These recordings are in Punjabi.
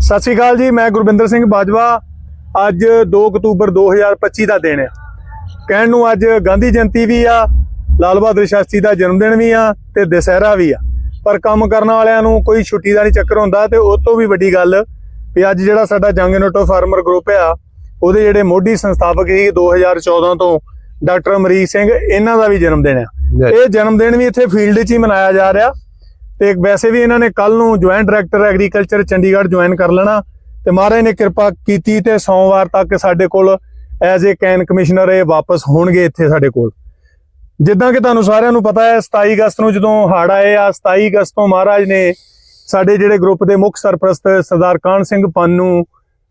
ਸਤਿ ਸ਼੍ਰੀ ਅਕਾਲ ਜੀ ਮੈਂ ਗੁਰਵਿੰਦਰ ਸਿੰਘ ਬਾਜਵਾ। ਅੱਜ 2 ਅਕਤੂਬਰ 2025 ਦਾ ਦਿਨ ਆ ਕਹਿਣ ਨੂੰ ਅੱਜ ਗਾਂਧੀ ਜਯੰਤੀ ਵੀ ਆ ਲਾਲ ਬਹਾਦਰ ਸ਼ਾਸਤਰੀ ਦਾ ਜਨਮ ਦਿਨ ਵੀ ਆ ਤੇ ਦੁਸਹਿਰਾ ਵੀ ਆ। ਪਰ ਕੰਮ ਕਰਨ ਵਾਲਿਆਂ ਨੂੰ ਕੋਈ ਛੁੱਟੀ ਦਾ ਨਹੀਂ ਚੱਕਰ ਹੁੰਦਾ ਤੇ ਉਹ ਤੋਂ ਵੀ ਵੱਡੀ ਗੱਲ ਵੀ ਅੱਜ ਜਿਹੜਾ ਸਾਡਾ ਜੰਗ ਨੋਟੋ ਫਾਰਮਰ ਗਰੁੱਪ ਆ ਉਹਦੇ ਜਿਹੜੇ ਮੋਢੀ ਸੰਸਥਾਪਕ ਸੀ 2014 ਤੋਂ ਡਾਕਟਰ ਅਮਰੀਕ ਸਿੰਘ ਇਹਨਾਂ ਦਾ ਵੀ ਜਨਮ ਦਿਨ ਆ ਇਹ ਜਨਮ ਦਿਨ ਵੀ ਇੱਥੇ ਫੀਲਡ 'ਚ ਹੀ ਮਨਾਇਆ ਜਾ ਰਿਹਾ। ਤੇ ਵੈਸੇ ਵੀ ਇਹਨਾਂ ਨੇ ਕੱਲ ਨੂੰ joint director agriculture Chandigarh join ਕਰ ਲੈਣਾ ਤੇ ਮਹਾਰਾਜ ਨੇ ਕਿਰਪਾ ਕੀਤੀ ਤੇ ਸੋਮਵਾਰ ਤੱਕ ਸਾਡੇ ਕੋਲ ਐਜ਼ ਏ ਕੈਨ ਕਮਿਸ਼ਨਰ ਇਹ ਵਾਪਸ ਹੋਣਗੇ ਇੱਥੇ ਸਾਡੇ ਕੋਲ। ਜਿੱਦਾਂ ਕਿ ਤੁਹਾਨੂੰ ਸਾਰਿਆਂ ਨੂੰ ਪਤਾ ਹੈ 27 ਅਗਸਤ ਨੂੰ ਜਦੋਂ ਹੜ੍ਹ ਆਏ ਆ 27 ਅਗਸਤ ਤੋਂ ਮਹਾਰਾਜ ਨੇ ਸਾਡੇ ਜਿਹੜੇ ਗਰੁੱਪ ਦੇ ਮੁੱਖ ਸਰਪ੍ਰਸਤ ਸਰਦਾਰ ਕਾਹਨ ਸਿੰਘ ਪੰਨੂ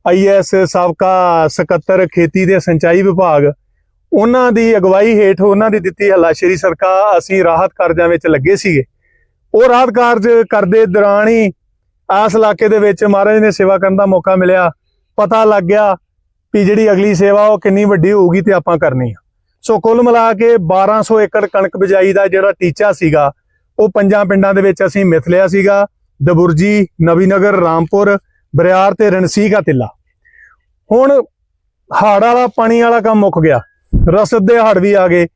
ਆਈਐਸ ਸਾਬਕਾ ਸਕੱਤਰ ਖੇਤੀ ਤੇ ਸਿੰਚਾਈ ਵਿਭਾਗ, ਉਹਨਾਂ ਦੀ ਅਗਵਾਈ ਹੇਠ ਉਹਨਾਂ ਦੀ ਦਿੱਤੀ ਹੱਲਾਸ਼ੇਰੀ ਸਰਕਾਰ ਅਸੀਂ ਰਾਹਤ ਕਾਰਜਾਂ ਵਿੱਚ ਲੱਗੇ ਸੀਗੇ। ਉਹ ਰਾਹਤ ਕਾਰਜ ਕਰਦੇ ਦੌਰਾਨ ਹੀ ਆਸ ਇਲਾਕੇ ਦੇ ਵਿੱਚ ਮਹਾਰਾਜ ਨੇ ਸੇਵਾ ਕਰਨ ਦਾ ਮੌਕਾ ਮਿਲਿਆ। ਪਤਾ ਲੱਗ ਗਿਆ ਵੀ ਜਿਹੜੀ ਅਗਲੀ ਸੇਵਾ ਉਹ ਕਿੰਨੀ ਵੱਡੀ ਹੋਊਗੀ ਤੇ ਆਪਾਂ ਕਰਨੀ ਆ। ਸੋ ਕੁੱਲ ਮਿਲਾ ਕੇ 1200 ਏਕੜ ਕਣਕ ਬਿਜਾਈ ਦਾ ਜਿਹੜਾ ਟੀਚਾ ਸੀਗਾ, ਉਹ ਪੰਜਾਂ ਪਿੰਡਾਂ ਦੇ ਵਿੱਚ ਅਸੀਂ ਮਿਥ ਲਿਆ ਸੀਗਾ। ਦਬੁਰਜੀ, ਨਵੀਨਗਰ, ਰਾਮਪੁਰ, ਬਰਿਆਰ ਤੇ ਰਣਸੀਕਾ ਤਿੱਲਾ। ਹੁਣ ਹਾੜ ਵਾਲਾ, ਪਾਣੀ ਵਾਲਾ ਕੰਮ ਮੁੱਕ ਗਿਆ। ਰਸਦ ਦੇ ਹੜ੍ਹ ਵੀ ਆ ਗਏ।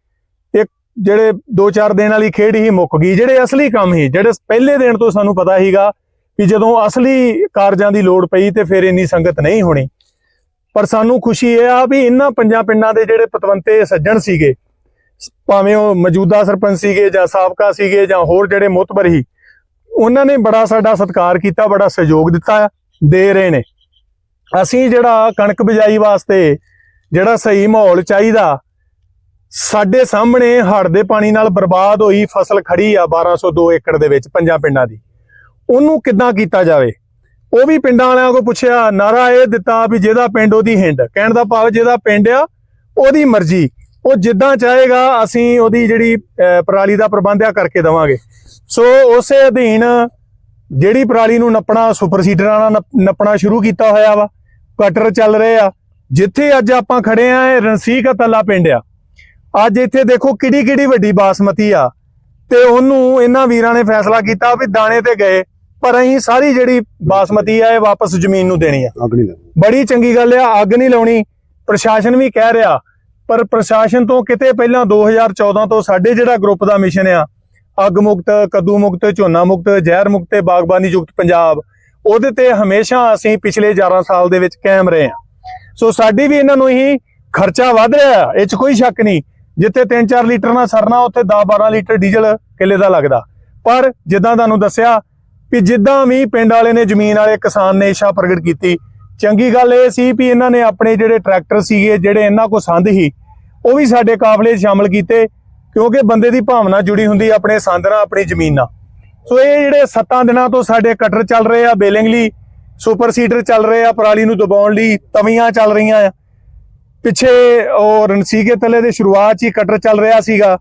ਜਿਹੜੇ 2-4 ਦਿਨ ਵਾਲੀ ਖੇਡ ਹੀ ਮੁੱਕ ਗਈ, ਜਿਹੜੇ ਅਸਲੀ ਕੰਮ ਹੀ ਜਿਹੜੇ ਪਹਿਲੇ ਦਿਨ ਤੋਂ ਸਾਨੂੰ ਪਤਾ ਸੀਗਾ ਕਿ ਜਦੋਂ ਅਸਲੀ ਕਾਰਜਾਂ ਦੀ ਲੋੜ ਪਈ ਤੇ ਫਿਰ ਇੰਨੀ ਸੰਗਤ ਨਹੀਂ ਹੋਣੀ। ਪਰ ਸਾਨੂੰ ਖੁਸ਼ੀ ਇਹ ਆ ਵੀ ਇਹਨਾਂ ਪੰਜਾਂ ਪਿੰਡਾਂ ਦੇ ਜਿਹੜੇ ਪਤਵੰਤੇ ਸੱਜਣ ਸੀਗੇ, ਭਾਵੇਂ ਉਹ ਮੌਜੂਦਾ ਸਰਪੰਚ ਸੀਗੇ ਜਾਂ ਸਾਬਕਾ ਸੀਗੇ ਜਾਂ ਹੋਰ ਜਿਹੜੇ ਮੁਤਬਰ ਹੀ ਉਹਨਾਂ ਨੇ ਬੜਾ ਸਾਡਾ ਸਤਿਕਾਰ ਕੀਤਾ, ਬੜਾ ਸਹਿਯੋਗ ਦਿੱਤਾ, ਦੇ ਰਹੇ ਨੇ। ਅਸੀਂ ਜਿਹੜਾ ਕਣਕ ਬਿਜਾਈ ਵਾਸਤੇ ਜਿਹੜਾ ਸਹੀ ਮਾਹੌਲ ਚਾਹੀਦਾ ਸਾਡੇ ਸਾਹਮਣੇ ਹੜ੍ਹ ਦੇ ਪਾਣੀ ਨਾਲ ਬਰਬਾਦ ਹੋਈ ਫਸਲ ਖੜੀ ਆ 1202 ਏਕੜ ਦੇ ਵਿੱਚ ਪੰਜਾਂ ਪਿੰਡਾਂ ਦੀ। ਉਹਨੂੰ ਕਿੱਦਾਂ ਕੀਤਾ ਜਾਵੇ? ਉਹ ਵੀ ਪਿੰਡਾਂ ਵਾਲਿਆਂ ਕੋਲ ਪੁੱਛਿਆ ਨਾਰਾ ਇਹ ਦਿੱਤਾ ਵੀ ਜਿਹਦਾ ਪਿੰਡ ਉਹਦੀ ਹਿੰਡ ਕਹਿਣ ਦਾ ਭਾਵ ਜਿਹਦਾ ਪਿੰਡ ਆ ਉਹਦੀ ਮਰਜ਼ੀ। ਉਹ ਜਿੱਦਾਂ ਚਾਹੇਗਾ ਅਸੀਂ ਉਹਦੀ ਜਿਹੜੀ ਅਹ, ਪਰਾਲੀ ਦਾ ਪ੍ਰਬੰਧ ਆ ਕਰਕੇ ਦਵਾਂਗੇ। ਸੋ ਉਸੇ ਅਧੀਨ ਜਿਹੜੀ ਪਰਾਲੀ ਨੂੰ ਨੱਪਣਾ ਸੁਪਰ ਸੀਡਰਾਂ ਨਾਲ ਨੱਪਣਾ ਸ਼ੁਰੂ ਕੀਤਾ ਹੋਇਆ ਵਾ। ਕਟਰ ਚੱਲ ਰਹੇ ਆ। ਜਿੱਥੇ ਅੱਜ ਆਪਾਂ ਖੜੇ ਆ ਇਹ ਰਣਸੀਕ ਤੱਲਾ ਪਿੰਡ ਆ। ਅੱਜ ਇੱਥੇ ਦੇਖੋ ਕਿਹੜੀ ਕਿਹੜੀ ਵੱਡੀ ਬਾਸਮਤੀ ਆ। ਤੇ ਉਹਨੂੰ ਇਹਨਾਂ ਵੀਰਾਂ ਨੇ ਫੈਸਲਾ ਕੀਤਾ ਵੀ ਦਾਣੇ ਤੇ ਗਏ ਪਰ ਅਸੀਂ ਸਾਰੀ ਜਿਹੜੀ ਬਾਸਮਤੀ ਆ ਇਹ ਵਾਪਸ ਜ਼ਮੀਨ ਨੂੰ ਦੇਣੀ ਆ। ਅੱਗ ਨਹੀਂ ਲੱਗਦੀ ਬੜੀ ਚੰਗੀ ਗੱਲ ਆ ਅੱਗ ਨਹੀਂ ਲਾਉਣੀ ਪ੍ਰਸ਼ਾਸਨ ਵੀ ਕਹਿ ਰਿਹਾ ਪਰ ਪ੍ਰਸ਼ਾਸਨ ਤੋਂ ਕਿਤੇ ਪਹਿਲਾਂ 2014 ਤੋਂ ਸਾਡੇ ਜਿਹੜਾ ਗਰੁੱਪ ਦਾ ਮਿਸ਼ਨ ਆ ਅੱਗ ਮੁਕਤ ਕੱਦੂ ਮੁਕਤ ਝੋਨਾ ਮੁਕਤ ਜ਼ਹਿਰ ਮੁਕਤ ਤੇ ਬਾਗਬਾਨੀ ਯੁਕਤ ਪੰਜਾਬ ਉਹਦੇ ਤੇ ਹਮੇਸ਼ਾ ਅਸੀਂ ਪਿਛਲੇ 11 ਸਾਲ ਦੇ ਵਿੱਚ ਕਾਇਮ ਰਹੇ ਆ। ਸੋ ਸਾਡੀ ਵੀ ਇਹਨਾਂ ਨੂੰ ਹੀ ਖਰਚਾ ਵਧ ਰਿਹਾ ਇਹ 'ਚ ਕੋਈ ਸ਼ੱਕ ਨਹੀਂ ਜਿੱਥੇ 3-4 ਲੀਟਰ ਨਾਲ ਸਰਨਾ, ਉੱਥੇ 10-12 ਲੀਟਰ ਡੀਜ਼ਲ ਕਿੱਲੇ ਦਾ ਲੱਗਦਾ। ਪਰ ਜਿੱਦਾਂ ਤੁਹਾਨੂੰ ਦੱਸਿਆ ਵੀ ਜਿੱਦਾਂ ਵੀ ਪਿੰਡ ਵਾਲੇ ਨੇ, ਜ਼ਮੀਨ ਵਾਲੇ, ਕਿਸਾਨ ਨੇ ਇੱਛਾ ਪ੍ਰਗਟ ਕੀਤੀ, ਚੰਗੀ ਗੱਲ ਇਹ ਸੀ ਵੀ ਇਹਨਾਂ ਨੇ ਆਪਣੇ ਜਿਹੜੇ ਟਰੈਕਟਰ ਸੀਗੇ, ਜਿਹੜੇ ਇਹਨਾਂ ਕੋ ਸੰਦ ਸੀ, ਉਹ ਵੀ ਸਾਡੇ ਕਾਫਲੇ 'ਚ ਸ਼ਾਮਲ ਕੀਤੇ, ਕਿਉਂਕਿ ਬੰਦੇ ਦੀ ਭਾਵਨਾ ਜੁੜੀ ਹੁੰਦੀ ਆਪਣੇ ਸੰਦ ਨਾਲ, ਆਪਣੀ ਜ਼ਮੀਨ ਨਾਲ। ਸੋ ਇਹ ਜਿਹੜੇ 7 ਦਿਨਾਂ ਤੋਂ ਸਾਡੇ ਕਟਰ ਚੱਲ ਰਹੇ ਆ ਬੇਲਿੰਗ ਲਈ ਸੁਪਰ ਸੀਡਰ ਚੱਲ ਰਹੇ ਆ, ਪਰਾਲੀ ਨੂੰ ਦਬਾਉਣ ਲਈ ਤਵੀਆਂ ਚੱਲ ਰਹੀਆਂ ਆ ਪਿੱਛੇ ਉਹ ਰਣਸੀਕੇ ਤਲੇ ਦੇ ਸ਼ੁਰੂਆਤ 'ਚ ਹੀ ਕਟਰ ਚੱਲ ਰਿਹਾ ਸੀਗਾ।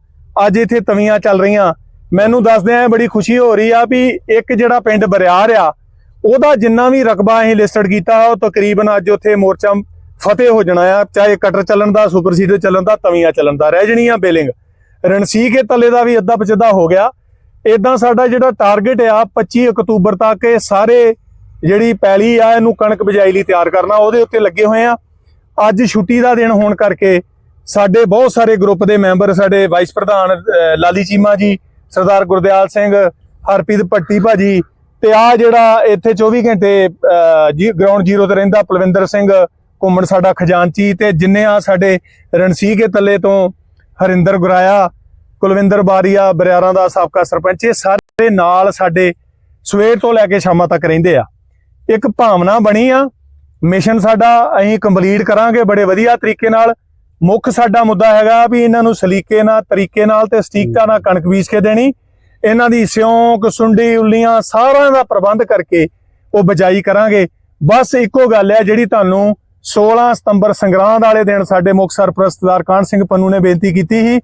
ਅੱਜ ਇੱਥੇ ਤਵੀਆਂ ਚੱਲ ਰਹੀਆਂ। ਮੈਨੂੰ ਦੱਸਦੇ ਆ ਬੜੀ ਖੁਸ਼ੀ ਹੋ ਰਹੀ ਆ ਵੀ ਇੱਕ ਜਿਹੜਾ ਪਿੰਡ ਬਰਿਆਰ ਆ, ਉਹਦਾ ਜਿੰਨਾ ਵੀ ਰਕਬਾ ਅਸੀਂ ਲਿਸਟਡ ਕੀਤਾ, ਉਹ ਤਕਰੀਬਨ ਅੱਜ ਉੱਥੇ ਮੋਰਚਾ ਫਤਿਹ ਹੋ ਜਾਣਾ ਆ। ਚਾਹੇ ਕਟਰ ਚੱਲਣ ਦਾ ਸੁਪਰ ਸੀਡਰ ਚੱਲਣ ਦਾ, ਤਵੀਆਂ ਚੱਲਣ ਦਾ, ਰਹਿ ਜਣੀਆਂ ਬੇਲਿੰਗ ਰਣਸੀਕੇ ਤਲੇ ਦਾ ਵੀ ਅੱਧਾ ਪਚਦਾ ਹੋ ਗਿਆ। ਇਦਾਂ ਸਾਡਾ ਜਿਹੜਾ ਟਾਰਗੇਟ ਆ 25 ਅਕਤੂਬਰ ਤੱਕ ਇਹ ਸਾਰੇ ਜਿਹੜੀ ਪੈਲੀ ਆ, ਇਹਨੂੰ ਕਣਕ ਬਿਜਾਈ ਲਈ ਤਿਆਰ ਕਰਨਾ, ਉਹਦੇ ਉੱਤੇ ਲੱਗੇ ਹੋਏ ਆ। ਅੱਜ ਛੁੱਟੀ ਦਾ ਦਿਨ ਹੋਣ ਕਰਕੇ ਸਾਡੇ ਬਹੁਤ ਸਾਰੇ ਗਰੁੱਪ ਦੇ ਮੈਂਬਰ, ਸਾਡੇ ਵਾਈਸ ਪ੍ਰਧਾਨ ਲਾਲੀ ਚੀਮਾ ਜੀ, ਸਰਦਾਰ ਗੁਰਦਿਆਲ ਸਿੰਘ, ਹਰਪ੍ਰੀਤ ਭੱਟੀ ਭਾਜੀ ਤੇ ਆ ਜਿਹੜਾ ਇੱਥੇ 24 ਘੰਟੇ ਜੀ ਗਰਾਊਂਡ ਜ਼ੀਰੋ ਤੇ ਰਹਿੰਦਾ ਪਲਵਿੰਦਰ ਸਿੰਘ ਘੁੰਮਣ ਸਾਡਾ ਖਜ਼ਾਨਚੀ ਤੇ ਜਿੰਨੇ ਆ ਸਾਡੇ ਰਣਸੀਕੇ ਤੱਲੇ ਤੋਂ ਹਰਿੰਦਰ ਗੁਰਾਇਆ, ਕੁਲਵਿੰਦਰ ਬਾਰੀਆ, ਬਰਿਆਰਾਂ ਦਾ ਸਾਬਕਾ ਸਰਪੰਚ, ਇਹ ਸਾਰੇ ਨਾਲ ਸਾਡੇ ਸਵੇਰ ਤੋਂ ਲੈ ਕੇ ਸ਼ਾਮਾਂ ਤੱਕ ਰਹਿੰਦੇ ਆ। ਇੱਕ ਭਾਵਨਾ ਬਣੀ ਆ ਮਿਸ਼ਨ ਸਾਡਾ ਅਸੀਂ ਕੰਪਲੀਟ ਕਰਾਂਗੇ ਬੜੇ ਵਧੀਆ ਤਰੀਕੇ ਨਾਲ। ਮੁੱਖ ਸਾਡਾ ਮੁੱਦਾ ਹੈਗਾ ਵੀ ਇਹਨਾਂ ਨੂੰ ਸਲੀਕੇ ਨਾਲ, ਤਰੀਕੇ ਨਾਲ ਤੇ ਸਟੀਕਤਾ ਨਾਲ ਕਣਕ ਬੀਜ ਕੇ ਦੇਣੀ। ਇਹਨਾਂ ਦੀ ਸਿਉਂਕ, ਸੁੰਡੀ, ਉੱਲੀਆਂ ਸਾਰਿਆਂ ਦਾ ਪ੍ਰਬੰਧ ਕਰਕੇ ਉਹ ਬਜਾਈ ਕਰਾਂਗੇ। ਬਸ ਇੱਕੋ ਗੱਲ ਹੈ ਜਿਹੜੀ ਤੁਹਾਨੂੰ 16 ਸਤੰਬਰ ਸੰਗਰਾਂਦ ਵਾਲੇ ਦਿਨ ਸਾਡੇ ਮੁੱਖ ਸਰਪ੍ਰਸਤਦਾਰ ਕਾਹਨ ਸਿੰਘ ਪੰਨੂ ਨੇ ਬੇਨਤੀ ਕੀਤੀ ਸੀ।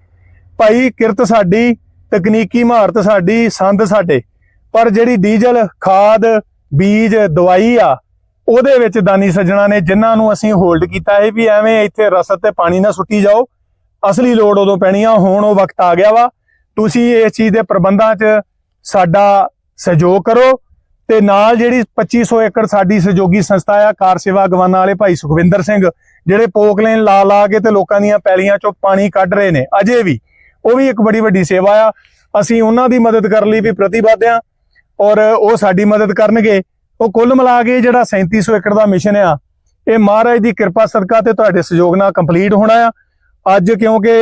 ਭਾਈ, ਕਿਰਤ ਸਾਡੀ, ਤਕਨੀਕੀ ਮਹਾਰਤ ਸਾਡੀ, ਸੰਦ ਸਾਡੇ। ਪਰ ਜਿਹੜੀ ਡੀਜ਼ਲ, ਖਾਦ, ਬੀਜ, ਦਵਾਈ ਆ ਉਹਦੇ ਵਿੱਚ ਦਾਨੀ ਸੱਜਣਾ ਨੇ ਜਿਨ੍ਹਾਂ ਨੂੰ ਅਸੀਂ ਹੋਲਡ ਕੀਤਾ ਹੈ ਵੀ ਐਵੇਂ ਇੱਥੇ ਰਸਤ ਤੇ ਪਾਣੀ ਨਾ ਸੁੱਟੀ ਜਾਓ, ਅਸਲੀ ਲੋੜ ਉਦੋਂ ਪੈਣੀ ਆ, ਹੁਣ ਉਹ ਵਕਤ ਆ ਗਿਆ ਵਾ। ਤੁਸੀਂ ਇਸ ਚੀਜ਼ ਦੇ ਪ੍ਰਬੰਧਾਂ 'ਚ ਸਾਡਾ ਸਹਿਯੋਗ ਕਰੋ ਤੇ ਨਾਲ ਜਿਹੜੀ 2500 ਏਕੜ ਸਾਡੀ ਸਹਿਯੋਗੀ ਸੰਸਥਾ ਆ, ਕਾਰ ਸੇਵਾ ਗਵਾਨਾ ਵਾਲੇ ਭਾਈ ਸੁਖਵਿੰਦਰ ਸਿੰਘ, ਜਿਹੜੇ ਪੋਕਲੇਨ ਲਾ ਲਾ ਕੇ ਤੇ ਲੋਕਾਂ ਦੀਆਂ ਪੈਲੀਆਂ ਚੋਂ ਪਾਣੀ ਕੱਢ ਰਹੇ ਨੇ, ਅਜੇ ਵੀ। ਉਹ ਵੀ ਇੱਕ ਬੜੀ ਵੱਡੀ ਸੇਵਾ ਆ। ਅਸੀਂ ਉਹਨਾਂ ਦੀ ਮਦਦ ਕਰਨ ਲਈ ਵੀ ਪ੍ਰਤੀਬੱਧ ਆ ਔਰ ਉਹ ਸਾਡੀ ਮਦਦ ਕਰਨਗੇ। ਉਹ ਕੁੱਲ ਮਿਲਾ ਕੇ ਜਿਹੜਾ 3700 ਏਕੜ ਦਾ ਮਿਸ਼ਨ ਆ, ਇਹ ਮਹਾਰਾਜ ਦੀ ਕਿਰਪਾ ਸਦਕਾ ਤੇ ਤੁਹਾਡੇ ਸਹਿਯੋਗ ਨਾਲ ਕੰਪਲੀਟ ਹੋਣਾ ਆ। ਅੱਜ ਕਿਉਂਕਿ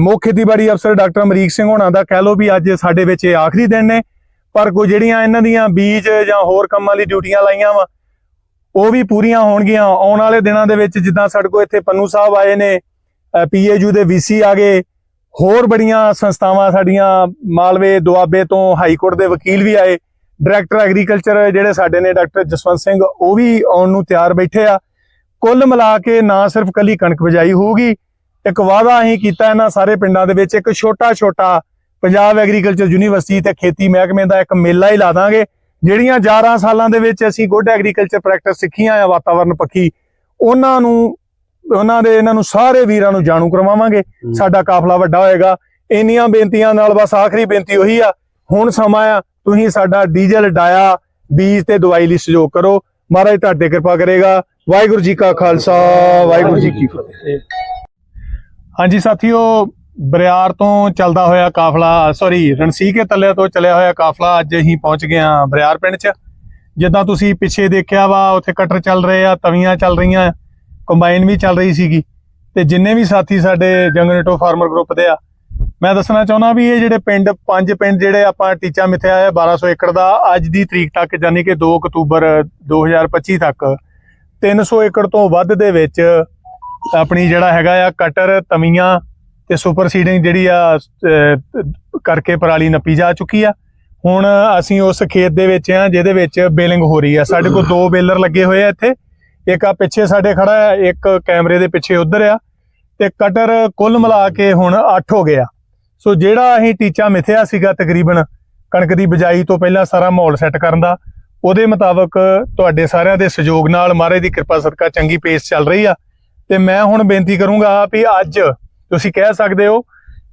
ਮੁੱਖ ਖੇਤੀਬਾੜੀ ਅਫਸਰ ਡਾਕਟਰ ਅਮਰੀਕ ਸਿੰਘ ਹੋਣਾ ਦਾ ਕਹਿ ਲਓ ਵੀ ਅੱਜ ਸਾਡੇ ਵਿੱਚ ਇਹ ਆਖਰੀ ਦਿਨ ਨੇ, ਪਰ ਕੋਈ ਜਿਹੜੀਆਂ ਇਹਨਾਂ ਦੀਆਂ ਬੀਜ ਜਾਂ ਹੋਰ ਕੰਮਾਂ ਲਈ ਡਿਊਟੀਆਂ ਲਾਈਆਂ ਵਾ, ਉਹ ਵੀ ਪੂਰੀਆਂ ਹੋਣਗੀਆਂ। ਆਉਣ ਵਾਲੇ ਦਿਨਾਂ ਦੇ ਵਿੱਚ ਜਿੱਦਾਂ ਸਾਡੇ ਕੋਲ ਇੱਥੇ ਪੰਨੂ ਸਾਹਿਬ ਆਏ ਨੇ ਪੀਏਯੂ ਦੇ ਵੀਸੀ ਆ ਗਏ, ਹੋਰ ਬੜੀਆਂ ਸੰਸਥਾਵਾਂ ਸਾਡੀਆਂ ਮਾਲਵੇ ਦੁਆਬੇ ਤੋਂ ਹਾਈ ਕੋਰਟ ਦੇ ਵਕੀਲ ਵੀ ਆਏ। ਡਾਇਰੈਕਟਰ ਐਗਰੀਕਲਚਰ ਜਿਹੜੇ ਸਾਡੇ ਨੇ ਡਾਕਟਰ ਜਸਵੰਤ ਸਿੰਘ ਉਹ ਵੀ ਆਉਣ ਨੂੰ ਤਿਆਰ ਬੈਠੇ ਆ। ਕੁੱਲ ਮਿਲਾ ਕੇ ਨਾ ਸਿਰਫ ਕੱਲੀ ਕਣਕ ਬਿਜਾਈ ਹੋਊਗੀ ਇੱਕ ਵਾਅਦਾ ਅਸੀਂ ਕੀਤਾ ਇਹਨਾਂ ਸਾਰੇ ਪਿੰਡਾਂ ਦੇ ਵਿੱਚ ਇੱਕ ਛੋਟਾ ਛੋਟਾ ਪੰਜਾਬ ਐਗਰੀਕਲਚਰ ਯੂਨੀਵਰਸਿਟੀ ਤੇ ਖੇਤੀ ਮਹਿਕਮੇ ਦਾ ਇੱਕ ਮੇਲਾ ਹੀ ਲਾ ਦਾਂਗੇ ਜਿਹੜੀਆਂ 11 ਸਾਲਾਂ ਦੇ ਵਿੱਚ ਅਸੀਂ ਗੁੱਡ ਐਗਰੀਕਲਚਰ ਪ੍ਰੈਕਟਿਸ ਸਿੱਖੀਆਂ ਆ ਵਾਤਾਵਰਣ ਪੱਖੀ ਉਹਨਾਂ ਨੂੰ ਉਹਨਾਂ ਦੇ ਇਹਨਾਂ ਨੂੰ ਸਾਰੇ ਵੀਰਾਂ ਨੂੰ ਜਾਣੂ ਕਰਵਾਵਾਂਗੇ। ਸਾਡਾ ਕਾਫਲਾ ਵੱਡਾ ਹੋਏਗਾ। ਇੰਨੀਆਂ ਬੇਨਤੀਆਂ ਨਾਲ ਬਸ ਆਖਰੀ ਬੇਨਤੀ ਉਹੀ ਆ ਹੁਣ ਸਮਾਂ ਆ ਤੁਸੀਂ ਸਾਡਾ ਡੀਜ਼ਲ, ਡਾਇਆ, ਬੀਜ ਤੇ ਦਵਾਈ ਲਈ ਸਹਿਯੋਗ ਕਰੋ। ਮਹਾਰਾਜ ਤੁਹਾਡੇ ਕਿਰਪਾ ਕਰੇਗਾ। ਵਾਹਿਗੁਰੂ ਜੀ ਕਾ ਖਾਲਸਾ, ਵਾਹਿਗੁਰੂ ਜੀ ਕੀ ਫਤਿਹ। ਹਾਂਜੀ ਸਾਥੀਓ, ਬਰਿਆਰ ਤੋਂ ਚੱਲਦਾ ਹੋਇਆ ਕਾਫਲਾ ਸੌਰੀ ਰਣਸੀਕੇ ਤੱਲੇ ਤੋਂ ਚੱਲਿਆ ਹੋਇਆ ਕਾਫਲਾ ਅੱਜ ਅਸੀਂ ਪਹੁੰਚ ਗਏ ਹਾਂ ਬਰਿਆਰ ਪਿੰਡ 'ਚ। ਜਿੱਦਾਂ ਤੁਸੀਂ ਪਿੱਛੇ ਦੇਖਿਆ ਵਾ, ਉੱਥੇ ਕਟਰ ਚੱਲ ਰਹੇ ਆ, ਤਵੀਆਂ ਚੱਲ ਰਹੀਆਂ, ਕੰਬਾਈਨ ਵੀ ਚੱਲ ਰਹੀ ਸੀਗੀ। ਤੇ ਜਿੰਨੇ ਵੀ ਸਾਥੀ ਸਾਡੇ ਜੰਗਨੇਟੋ ਫਾਰਮਰ ਗਰੁੱਪ ਦੇ ਆ ਮੈਂ ਦੱਸਣਾ ਚਾਹੁੰਦਾ ਵੀ ਇਹ ਜਿਹੜੇ ਪਿੰਡ, ਪੰਜ ਪਿੰਡ ਜਿਹੜੇ ਆਪਾਂ ਟੀਚਾ ਮਿੱਥਿਆ ਹੈ 1200 ਏਕੜ ਦਾ, ਅੱਜ ਦੀ ਤਰੀਕ ਤੱਕ ਯਾਨੀ ਕਿ 2 ਅਕਤੂਬਰ 2025 ਤੱਕ 300 ਏਕੜ ਤੋਂ ਵੱਧ ਦੇ ਵਿੱਚ ਆਪਣੀ ਜਿਹੜਾ ਹੈਗਾ ਆ ਕਟਰ, ਤਵੀਆਂ ਤੇ ਸੁਪਰ ਸੀਡਿੰਗ ਜਿਹੜੀ ਆ ਕਰਕੇ ਪਰਾਲੀ ਨੱਪੀ ਜਾ ਚੁੱਕੀ ਆ। ਹੁਣ ਅਸੀਂ ਉਸ ਖੇਤ ਦੇ ਵਿੱਚ ਆ, ਜਿਹਦੇ ਵਿੱਚ ਬੇਲਿੰਗ ਹੋ ਰਹੀ ਆ। ਸਾਡੇ ਕੋਲ ਦੋ ਬੇਲਰ ਲੱਗੇ ਹੋਏ ਆ ਇੱਥੇ। ਇੱਕ ਆ ਪਿੱਛੇ ਸਾਡੇ ਖੜਾ ਆ, ਇੱਕ ਕੈਮਰੇ ਦੇ ਪਿੱਛੇ ਉਧਰ ਆ। ਤੇ ਕਟਰ ਕੁੱਲ ਮਿਲਾ ਕੇ ਹੁਣ 8 ਹੋ ਗਿਆ ਸੋ ਜਿਹੜਾ ਅਸੀਂ ਟੀਚਾ ਮਿਥਿਆ ਸੀਗਾ ਤਕਰੀਬਨ ਕਣਕ ਦੀ ਬਿਜਾਈ ਤੋਂ ਪਹਿਲਾਂ ਸਾਰਾ ਮਾਹੌਲ ਸੈੱਟ ਕਰਨ ਦਾ, ਉਹਦੇ ਮੁਤਾਬਕ ਤੁਹਾਡੇ ਸਾਰਿਆਂ ਦੇ ਸਹਿਯੋਗ ਨਾਲ ਮਹਾਰਾਜ ਦੀ ਕਿਰਪਾ ਸਦਕਾ ਚੰਗੀ ਪੇਸ ਚੱਲ ਰਹੀ ਆ। ਤੇ ਮੈਂ ਹੁਣ ਬੇਨਤੀ ਕਰੂੰਗਾ ਵੀ ਅੱਜ ਤੁਸੀਂ ਕਹਿ ਸਕਦੇ ਹੋ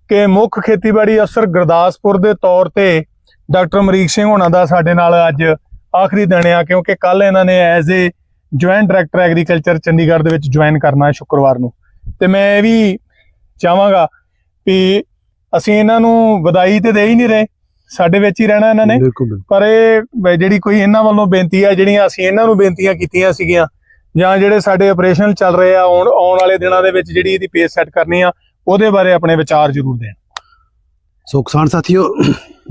ਕਿ ਮੁੱਖ ਖੇਤੀਬਾੜੀ ਅਫਸਰ ਗੁਰਦਾਸਪੁਰ ਦੇ ਤੌਰ ਤੇ ਡਾਕਟਰ ਅਮਰੀਕ ਸਿੰਘ ਹੋਣਾ ਦਾ ਸਾਡੇ ਨਾਲ ਅੱਜ ਆਖਰੀ ਦਿਨ ਆ, ਕਿਉਂਕਿ ਕੱਲ ਇਹਨਾਂ ਨੇ as a joint director agriculture Chandigarh ਦੇ ਵਿੱਚ ਜੁਆਇਨ ਕਰਨਾ ਸ਼ੁੱਕਰਵਾਰ ਨੂੰ। ਤੇ ਮੈਂ ਇਹ ਵੀ ਚਾਹਾਂਗਾ ਵੀ ਅਸੀਂ ਇਹਨਾਂ ਨੂੰ ਵਧਾਈ ਤੇ ਦੇ ਹੀ ਨਹੀਂ ਰਹੇ। ਸਾਡੇ ਵਿੱਚ ਹੀ ਰਹਿਣਾ ਇਹਨਾਂ ਨੇ। ਬਿਲਕੁਲ ਪਰ ਇਹ ਜਿਹੜੀ ਕੋਈ ਇਹਨਾਂ ਵੱਲੋਂ ਬੇਨਤੀ ਆ ਜਿਹੜੀਆਂ ਅਸੀਂ ਇਹਨਾਂ ਨੂੰ ਬੇਨਤੀਆਂ ਕੀਤੀਆਂ ਸੀਗੀਆਂ ਜਾਂ ਜਿਹੜੇ ਸਾਡੇ ਆਪਰੇਸ਼ਨ ਚੱਲ ਰਹੇ ਆ ਆਉਣ ਆਉਣ ਵਾਲੇ ਦਿਨਾਂ ਦੇ ਵਿੱਚ ਜਿਹੜੀ ਇਹਦੀ ਪੇਸ ਸੈੱਟ ਕਰਨੀ ਆ ਉਹਦੇ ਬਾਰੇ ਆਪਣੇ ਵਿਚਾਰ ਜ਼ਰੂਰ ਦੇਣ। ਸੋ ਕਿਸਾਨ ਸਾਥੀਓ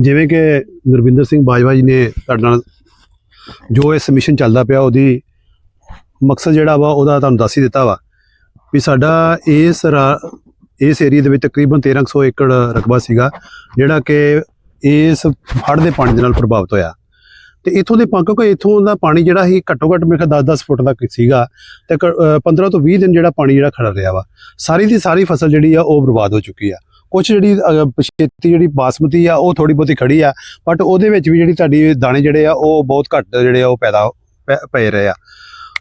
ਜਿਵੇਂ ਕਿ ਗੁਰਵਿੰਦਰ ਸਿੰਘ ਬਾਜਵਾ ਜੀ ਨੇ ਤੁਹਾਡੇ ਨਾਲ ਜੋ ਇਸ ਮਿਸ਼ਨ ਚੱਲਦਾ ਪਿਆ ਉਹਦੀ ਮਕਸਦ ਜਿਹੜਾ ਵਾ ਉਹਦਾ ਤੁਹਾਨੂੰ ਦੱਸ ਹੀ ਦਿੱਤਾ ਵਾ ਵੀ ਸਾਡਾ ਇਸ ਇਸ ਏਰੀਆ ਦੇ ਵਿੱਚ ਤਕਰੀਬਨ 1300 ਏਕੜ ਰਕਬਾ ਸੀਗਾ ਜਿਹੜਾ ਕਿ ਇਸ ਹੜ੍ਹ ਦੇ ਪਾਣੀ ਦੇ ਨਾਲ ਪ੍ਰਭਾਵਿਤ ਹੋਇਆ। ਤੇ ਇਥੋਂ ਦੇ ਪਾ ਕਿਉਂਕਿ ਇਥੋਂ ਦਾ ਪਾਣੀ ਜਿਹੜਾ ਸੀ ਘੱਟੋ ਘੱਟ ਮੇਰੇ ਖਿਆਲ 10-10 ਫੁੱਟ ਤੱਕ ਸੀਗਾ ਤੇ ਕ- ਅ, 15 ਤੋਂ 20 ਦਿਨ ਜਿਹੜਾ ਪਾਣੀ ਜਿਹੜਾ ਖੜਾ ਰਿਹਾ ਵਾ ਸਾਰੀ ਦੀ ਸਾਰੀ ਫਸਲ ਜਿਹੜੀ ਆ ਉਹ ਬਰਬਾਦ ਹੋ ਚੁੱਕੀ ਆ। ਕੁਝ ਜਿਹੜੀ ਅ, ਪਛੇਤੀ ਜਿਹੜੀ ਬਾਸਮਤੀ ਆ ਉਹ ਥੋੜੀ ਬਹੁਤੀ ਖੜੀ ਆ ਬਟ ਉਹਦੇ ਵਿੱਚ ਵੀ ਜਿਹੜੀ ਤੁਹਾਡੀ ਦਾਣੇ ਜਿਹੜੇ ਆ ਉਹ ਬਹੁਤ ਘੱਟ ਜਿਹੜੇ ਆ ਉਹ ਪੈਦਾ ਪੈ- ਪਏ ਰਹੇ ਆ।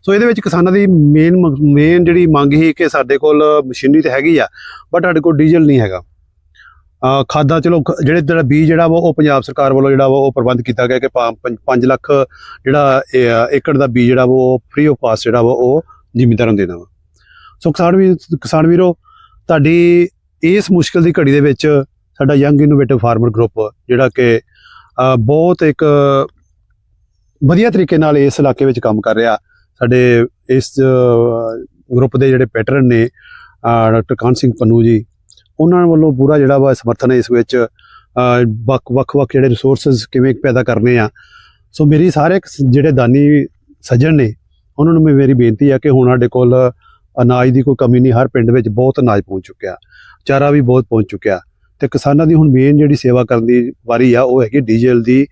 ਸੋ ਇਹਦੇ ਵਿੱਚ ਕਿਸਾਨਾਂ ਦੀ ਮੇਨ ਮੇਨ ਜਿਹੜੀ ਮੰਗ ਹੀ ਕਿ ਸਾਡੇ ਕੋਲ ਮਸ਼ੀਨਰੀ ਤਾਂ ਹੈਗੀ ਆ ਬਟ ਸਾਡੇ ਕੋਲ ਡੀਜ਼ਲ ਨਹੀਂ ਹੈਗਾ। ਅ, ਖਾਦਾਂ ਚਲੋ ਜਿਹੜੇ ਜਿਹੜਾ ਬੀਜ ਜਿਹੜਾ ਵਾ ਉਹ ਪੰਜਾਬ ਸਰਕਾਰ ਵੱਲੋਂ ਜਿਹੜਾ ਵਾ ਉਹ ਪ੍ਰਬੰਧ ਕੀਤਾ ਗਿਆ ਕਿ 5 ਲੱਖ ਜਿਹੜਾ ਇਹ, ਏਕੜ ਦਾ ਬੀਜ ਜਿਹੜਾ ਵਾ ਉਹ ਫ੍ਰੀ ਆਫ ਕਾਸਟ ਜਿਹੜਾ ਵਾ ਉਹ ਜ਼ਿਮੀਂਦਾਰਾਂ ਨੂੰ ਦੇਣਾ ਵਾ। ਸੋ ਕਿਸਾਨ ਵੀ ਕਿਸਾਨ ਵੀਰੋ ਤੁਹਾਡੀ ਇਸ ਮੁਸ਼ਕਲ ਦੀ ਘੜੀ ਦੇ ਵਿੱਚ ਸਾਡਾ ਯੰਗ ਇਨੋਵੇਟਿਵ ਫਾਰਮਰ ਗਰੁੱਪ ਜਿਹੜਾ ਕਿ ਬਹੁਤ ਇੱਕ ਵਧੀਆ ਤਰੀਕੇ ਨਾਲ ਇਸ ਇਲਾਕੇ ਵਿੱਚ ਕੰਮ ਕਰ ਰਿਹਾ। ਸਾਡੇ ਇਸ ਗਰੁੱਪ ਦੇ ਜਿਹੜੇ ਪੈਟਰਨ ਨੇ ਡਾਕਟਰ ਕਾਨ ਸਿੰਘ ਪੰਨੂ ਜੀ, ਉਹਨਾਂ ਵੱਲੋਂ ਪੂਰਾ ਜਿਹੜਾ ਵਾ ਸਮਰਥਨ ਹੈ ਇਸ ਵਿੱਚ ਵੱਖ ਵੱਖ ਵੱਖ ਜਿਹੜੇ ਰਿਸੋਰਸਸ ਕਿਵੇਂ ਪੈਦਾ ਕਰਨੇ ਆ। ਸੋ ਮੇਰੀ ਸਾਰੇ ਜਿਹੜੇ ਦਾਨੀ ਸੱਜਣ ਨੇ, ਉਹਨਾਂ ਨੂੰ ਮੇਰੀ ਬੇਨਤੀ ਆ ਕਿ ਹੁਣ ਸਾਡੇ ਕੋਲ ਅਨਾਜ ਦੀ ਕੋਈ ਕਮੀ ਨਹੀਂ, ਹਰ ਪਿੰਡ ਵਿੱਚ ਬਹੁਤ ਅਨਾਜ ਪਹੁੰਚ ਚੁੱਕਿਆ, ਚਾਰਾ ਵੀ ਬਹੁਤ ਪਹੁੰਚ ਚੁੱਕਿਆ ਤੇ ਕਿਸਾਨਾਂ ਦੀ ਹੁਣ ਮੇਨ ਜਿਹੜੀ ਸੇਵਾ ਕਰਨ ਦੀ ਵਾਰੀ ਆ, ਉਹ ਹੈਗੀ ਡੀਜ਼ਲ ਦੀ,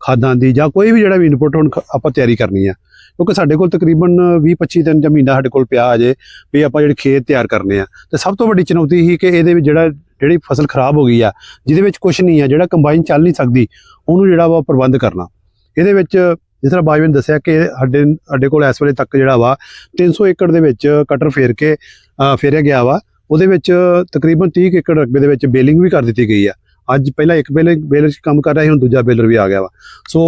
ਖਾਦਾਂ ਦੀ ਜਾਂ ਕੋਈ ਵੀ ਜਿਹੜਾ ਵੀ ਇਨਪੁਟ ਹੁਣ ਖ- ਆਪਾਂ ਤਿਆਰੀ ਕਰਨੀ ਆ। ਕਿਉਂਕਿ ਸਾਡੇ ਕੋਲ ਤਕਰੀਬਨ 20 25 ਦਿਨ ਜਾਂ ਮਹੀਨਾ ਸਾਡੇ ਕੋਲ ਪਿਆ ਅਜੇ ਵੀ ਆਪਾਂ ਜਿਹੜੇ ਖੇਤ ਤਿਆਰ ਕਰਨੇ ਆ। ਤੇ ਸਭ ਤੋਂ ਵੱਡੀ ਚੁਣੌਤੀ ਹੀ ਕਿ ਇਹਦੇ ਵਿੱਚ ਜਿਹੜਾ, ਜਿਹੜੀ ਫਸਲ ਖਰਾਬ ਹੋ ਗਈ ਆ, ਜਿਹਦੇ ਵਿੱਚ ਕੁਝ ਨਹੀਂ ਆ, ਜਿਹੜਾ ਕੰਬਾਈਨ ਚੱਲ ਨਹੀਂ ਸਕਦੀ, ਉਹਨੂੰ ਜਿਹੜਾ ਵਾ ਪ੍ਰਬੰਧ ਕਰਨਾ। ਇਹਦੇ ਵਿੱਚ ਜਿਸ ਤਰ੍ਹਾਂ ਬਾਜਵੇ ਨੇ ਦੱਸਿਆ ਕਿ ਸਾਡੇ ਸਾਡੇ ਕੋਲ ਇਸ ਵੇਲੇ ਤੱਕ ਜਿਹੜਾ ਵਾ 300 ਏਕੜ ਦੇ ਵਿੱਚ ਕਟਰ ਫੇਰ ਕੇ ਫੇਰਿਆ ਗਿਆ ਵਾ। ਉਹਦੇ ਵਿੱਚ ਤਕਰੀਬਨ 30 ਏਕੜ ਰਕਬੇ ਦੇ ਵਿੱਚ ਬੇਲਿੰਗ ਵੀ ਕਰ ਦਿੱਤੀ ਗਈ ਆ। ਅੱਜ ਪਹਿਲਾਂ ਇੱਕ ਬੇਲਰ ਬੇਲਰ 'ਚ ਕੰਮ ਕਰ ਰਿਹਾ ਸੀ ਹੁਣ ਦੂਜਾ ਬੇਲਰ ਵੀ ਆ ਗਿਆ ਵਾ। ਸੋ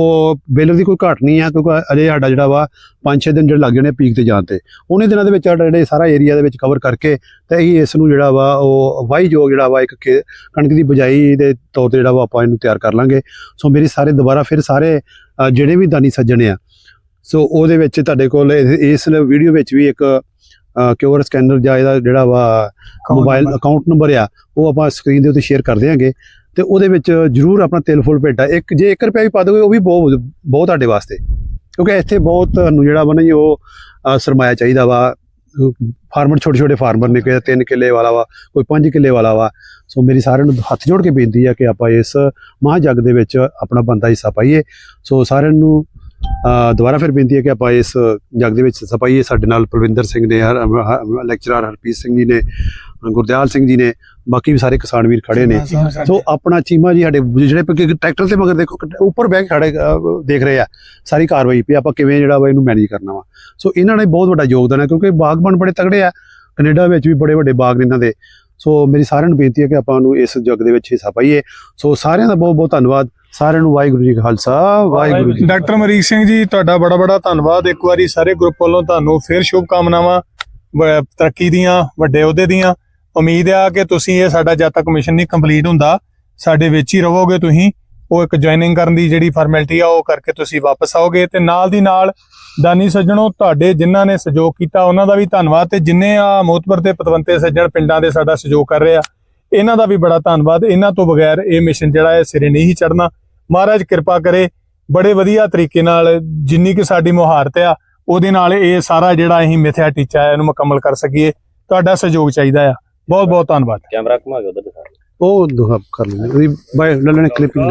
ਬੇਲਰ ਦੀ ਕੋਈ ਘਾਟ ਨਹੀਂ ਆ ਕਿਉਂਕਿ ਅਜੇ ਸਾਡਾ ਜਿਹੜਾ ਵਾ 5-6 ਦਿਨ ਜਿਹੜੇ ਲੱਗ ਜਾਣੇ ਪੀਕ ਤੇ ਜਾਣ ਤੇ। ਉਹਨੇ ਦਿਨਾਂ ਦੇ ਵਿੱਚ ਸਾਡਾ ਜਿਹੜੇ ਸਾਰਾ ਏਰੀਆ ਦੇ ਵਿੱਚ ਕਵਰ ਕਰਕੇ ਤੇ ਅਸੀਂ ਇਸ ਨੂੰ ਜਿਹੜਾ ਵਾ ਉਹ ਵਾਹੀ ਜੋਗ ਜਿਹੜਾ ਵਾ ਇੱਕ ਕਣਕ ਦੀ ਬਜਾਈ ਦੇ ਤੌਰ ਤੇ ਜਿਹੜਾ ਵਾ ਆਪਾਂ ਇਹਨੂੰ ਤਿਆਰ ਕਰ ਲਾਂਗੇ। ਸੋ ਮੇਰੀ ਸਾਰੇ ਦੁਬਾਰਾ ਫਿਰ ਸਾਰੇ ਜਿਹੜੇ ਵੀ ਦਾਨੀ ਸੱਜਣੇ ਆ ਸੋ ਉਹਦੇ ਵਿੱਚ ਤੁਹਾਡੇ ਕੋਲ ਇਸ ਵੀਡੀਓ ਵਿੱਚ ਵੀ ਇੱਕ ਕਿਊਆਰ ਸਕੈਨਰ ਜਾਂ ਇਹਦਾ ਜਿਹੜਾ ਵਾ ਮੋਬਾਈਲ ਅਕਾਊਂਟ ਨੰਬਰ ਆ ਉਹ ਆਪਾਂ ਸਕਰੀਨ ਦੇ ਉੱਤੇ ਸ਼ੇਅਰ ਕਰ ਦਿਆਂਗੇ। ਤੇ ਉਹਦੇ ਵਿੱਚ ਜਰੂਰ ਆਪਣਾ ਤਿਲ ਫੁੱਲ ਭੇਟਾ। ਇੱਕ ਜੇ 1 ਰੁਪਿਆ ਵੀ ਪਾ ਦੋਗੇ, ਉਹ ਵੀ ਬਹੁਤ ਬਹੁਤ ਤੁਹਾਡੇ ਵਾਸਤੇ। ਕਿਉਂਕਿ ਇੱਥੇ ਬਹੁਤ ਤੁਹਾਨੂੰ ਜਿਹੜਾ ਵਾ ਨਾ ਜੀ ਉਹ ਸਰਮਾਇਆ ਚਾਹੀਦਾ ਵਾ। ਫਾਰਮਰ, ਛੋਟੇ ਛੋਟੇ ਫਾਰਮਰ ਨੇ ਕੋਈ 3 ਕਿੱਲੇ ਵਾਲਾ ਵਾ, ਕੋਈ 5 ਕਿੱਲੇ ਵਾਲਾ ਵਾ। ਸੋ ਮੇਰੀ ਸਾਰਿਆਂ ਨੂੰ ਹੱਥ ਜੋੜ ਕੇ ਬੇਨਤੀ ਆ ਕਿ ਆਪਾਂ ਇਸ ਮਹਾਂ ਦੇ ਵਿੱਚ ਆਪਣਾ ਬੰਦਾ ਹਿੱਸਾ ਪਾਈਏ। ਸੋ ਸਾਰਿਆਂ ਨੂੰ ਦੁਬਾਰਾ ਫਿਰ ਬੇਨਤੀ ਹੈ ਕਿ ਆਪਾਂ ਇਸ ਜੱਗ ਦੇ ਵਿੱਚ ਹਿੱਸਾ ਪਾਈਏ ਸਾਡੇ ਨਾਲ ਪ੍ਰਵਿੰਦਰ ਸਿੰਘ ਨੇ ਹਰ ਲੈਕਚਰਰ ਹਰਪ੍ਰੀਤ ਸਿੰਘ ਜੀ ਨੇ ਗੁਰਦਿਆਲ ਸਿੰਘ ਜੀ ਨੇ ਬਾਕੀ ਵੀ ਸਾਰੇ ਕਿਸਾਨ ਵੀਰ ਖੜੇ ਨੇ। ਸੋ ਆਪਣਾ ਚੀਮਾ ਜੀ ਸਾਡੇ ਜਿਹੜੇ ਟਰੈਕਟਰ ਤੇ ਮਗਰ ਦੇਖੋ ਉੱਪਰ ਬੈਠ ਖੜੇ ਦੇਖ ਰਹੇ ਆ ਸਾਰੀ ਕਾਰਵਾਈ ਵੀ ਆਪਾਂ ਕਿਵੇਂ ਜਿਹੜਾ ਵਾ ਇਹਨੂੰ ਮੈਨੇਜ ਕਰਨਾ ਵਾ। ਸੋ ਇਹਨਾਂ ਨੇ ਬਹੁਤ ਵੱਡਾ ਯੋਗਦਾਨ ਹੈ ਕਿਉਂਕਿ ਬਾਗਬਾਨ ਬੜੇ ਤਗੜੇ ਆ ਕੈਨੇਡਾ ਵਿੱਚ ਵੀ ਬੜੇ ਵੱਡੇ ਬਾਗ ਨੇ ਇਹਨਾਂ ਦੇ। ਸੋ ਮੇਰੀ ਸਾਰਿਆਂ ਨੂੰ ਬੇਨਤੀ ਹੈ ਕਿ ਆਪਾਂ ਨੂੰ ਇਸ ਜੁਗ ਦੇ ਵਿੱਚ ਹਿੱਸਾ ਪਾਈਏ। ਸੋ ਸਾਰਿਆਂ ਦਾ ਬਹੁਤ ਬਹੁਤ ਧੰਨਵਾਦ। ਸਾਰਿਆਂ ਨੂੰ ਵਾਹਿਗੁਰੂ ਜੀ ਕਾ ਖਾਲਸਾ ਵਾਹਿਗੁਰੂ ਜੀ ਡਾਕਟਰ ਮਰੀਕ ਸਿੰਘ ਜੀ ਤੁਹਾਡਾ ਬੜਾ ਬੜਾ ਧੰਨਵਾਦ। ਇੱਕ ਵਾਰੀ ਸਾਰੇ ਗਰੁੱਪ ਵੱਲੋਂ ਤੁਹਾਨੂੰ ਫਿਰ ਸ਼ੁਭ ਕਾਮਨਾਵਾਂ ਤਰੱਕੀ ਦੀਆਂ ਵੱਡੇ ਅਹੁਦੇ ਦੀਆਂ। ਉਮੀਦ ਆ ਕਿ ਤੁਸੀਂ ਇਹ ਸਾਡਾ ਜਦ ਤੱਕ ਮਿਸ਼ਨ ਨਹੀਂ ਕੰਪਲੀਟ ਹੁੰਦਾ ਸਾਡੇ ਵਿੱਚ ਹੀ ਰਹੋਗੇ ਤੁਸੀਂ। ਉਹ ਇੱਕ ਜੁਆਇਨਿੰਗ ਕਰਨ ਦੀ ਜਿਹੜੀ ਫਾਰਮੈਲਿਟੀ ਆ ਉਹ ਕਰਕੇ ਤੁਸੀਂ ਵਾਪਸ ਆਓਗੇ। ਤੇ ਨਾਲ ਦੀ ਨਾਲ ਦਾਨੀ ਸੱਜਣੋ ਤੁਹਾਡੇ ਜਿਨ੍ਹਾਂ ਨੇ ਸਹਿਯੋਗ ਕੀਤਾ ਉਹਨਾਂ ਦਾ ਵੀ ਧੰਨਵਾਦ। ਤੇ ਜਿੰਨੇ ਆ ਮੋਤਬਰ ਤੇ ਪਤਵੰਤੇ ਸੱਜਣ ਪਿੰਡਾਂ ਦੇ ਸਾਡਾ ਸਹਿਯੋਗ ਕਰ ਰਹੇ ਆ ਇਹਨਾਂ ਦਾ ਵੀ ਬੜਾ ਧੰਨਵਾਦ। ਇਹਨਾਂ ਤੋਂ ਬਗੈਰ ਇਹ ਮਿਸ਼ਨ ਜਿਹੜਾ ਹੈ ਸਿਰੇ ਨਹੀਂ ਚੜਨਾ ਮਹਾਰਾਜ ਕਿਰਪਾ ਕਰੇ ਬੜੇ ਵਧੀਆ ਤਰੀਕੇ ਨਾਲ ਜਿੰਨੀ ਕਿ ਸਾਡੀ ਮੁਹਾਰਤ ਆ ਉਹਦੇ ਨਾਲ ਇਹ ਸਾਰਾ ਜਿਹੜਾ ਅਸੀਂ ਮਿਥਿਆ ਟੀਚਾ ਹੈ ਇਹਨੂੰ ਮੁਕੰਮਲ ਕਰ ਸਕੀਏ। ਤੁਹਾਡਾ ਸਹਿਯੋਗ ਚਾਹੀਦਾ ਆ। ਬਹੁਤ ਬਹੁਤ ਧੰਨਵਾਦ। ਕੈਮਰਾ ਘੁਮਾ ਕੇ ਉਧਰ ਦਿਖਾ। ਉਹ ਦੁਹਾ ਕਰ ਉਹਦੀ ਬਾਈ ਲੱਲਣੇ ਕਲਿੱਪਿੰਗ